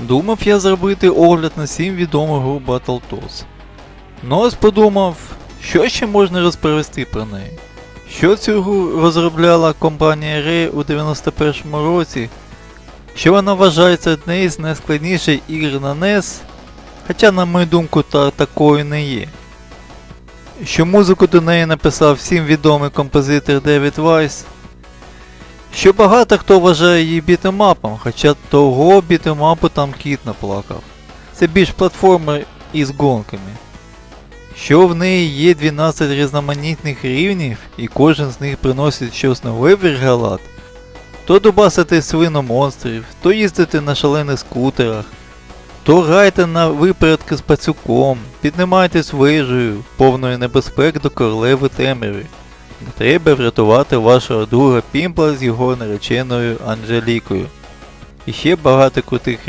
Думав я зробити огляд на 7 відомих гру Battletoads. Ну ось подумав, що ще можна розповісти про неї. Що цю гру розробляла компанія Rare у 91-му році, що вона вважається однією з найскладніших ігр на NES, хоча, на мою думку, та такою не є. Що музику до неї написав всім відомий композитор Девід Вайс, що багато хто вважає її бітемапом, хоча того бітемапу там кіт наплакав. Це більш платформер із гонками. Що в неї є 12 різноманітних рівнів і кожен з них приносить щось нове в Іргалат, то дубасити свиномонстрів, то їздити на шалених скутерах, то грайте на випередки з пацюком, піднімайтесь вежею, повною небезпек до королеви темряви. Треба врятувати вашого друга Пімпла з його нареченою Анжелікою. І ще багато крутих